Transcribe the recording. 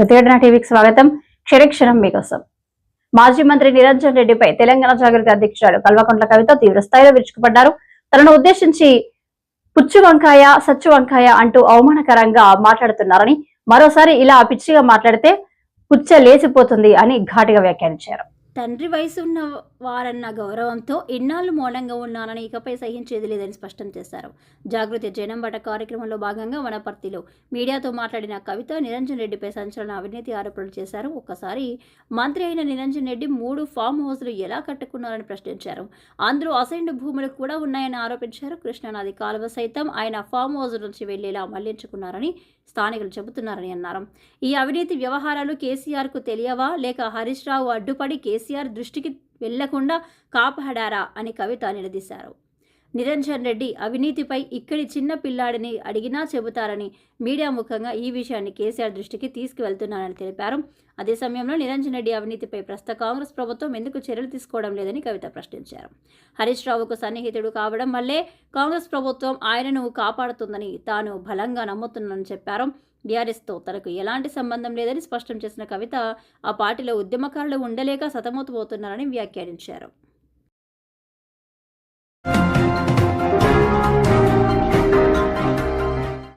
ప్రతిఘటన టీవీకి స్వాగతం. క్షణక్షణం మీకోసం. మాజీ మంత్రి నిరంజన్ రెడ్డిపై తెలంగాణ జాగృతి అధ్యక్షురాలు కల్వకుంట్ల కవిత తీవ్ర స్థాయిలో విరుచుకుపడ్డారు. తనను ఉద్దేశించి పుచ్చు వంకాయ సచ్చు వంకాయ అంటూ అవమానకరంగా మాట్లాడుతున్నారని మరోసారి ఇలా పిచ్చిగా మాట్లాడితే పుచ్చ లేచిపోతుంది అని ఘాటుగా వ్యాఖ్యానించారు. తండ్రి వయసు ఉన్న వారన్న గౌరవంతో ఇన్నాళ్ళు మౌనంగా ఉన్నానని ఇకపై సహించేది లేదని స్పష్టం చేశారు. జాగృతి జనంబట కార్యక్రమంలో భాగంగా వనపర్తిలో మీడియాతో మాట్లాడిన కవిత నిరంజన్ రెడ్డిపై సంచలన అవినీతి ఆరోపణలు చేశారు. ఒక్కసారి మంత్రి అయిన నిరంజన్ రెడ్డి మూడు ఫామ్ హౌస్లు ఎలా కట్టుకున్నారని ప్రశ్నించారు. అందులో అసైన్డ్ భూములు కూడా ఉన్నాయని ఆరోపించారు. కృష్ణానది కాలువ సైతం ఆయన ఫామ్ హౌస్ నుంచి వెళ్ళేలా మళ్ళించుకున్నారని స్థానికులు చెబుతున్నారని అన్నారు. ఈ అవినీతి వ్యవహారాలు కేసీఆర్కు తెలియవా? లేక హరీష్ రావు అడ్డుపడి కేసీఆర్ దృష్టికి వెళ్ళకుండా కాపాడారా అని కవిత నిలదీశారు. నిరంజన్ రెడ్డి అవినీతిపై ఇక్కడి చిన్న పిల్లాడిని అడిగినా చెబుతారని మీడియా ముఖంగా ఈ విషయాన్ని కేసీఆర్ దృష్టికి తీసుకువెళ్తున్నారని తెలిపారు. అదే సమయంలో నిరంజన్ రెడ్డి అవినీతిపై ప్రస్తుత కాంగ్రెస్ ప్రభుత్వం ఎందుకు చర్యలు తీసుకోవడం లేదని కవిత ప్రశ్నించారు. హరీష్ రావుకు సన్నిహితుడు కావడం వల్లే కాంగ్రెస్ ప్రభుత్వం ఆయనను కాపాడుతుందని తాను బలంగా నమ్ముతున్నానని చెప్పారు. బీఆర్ఎస్తో తనకు ఎలాంటి సంబంధం లేదని స్పష్టం చేసిన కవిత ఆ పార్టీలో ఉద్యమకారులు ఉండలేక సతమతపోతున్నారని వ్యాఖ్యానించారు.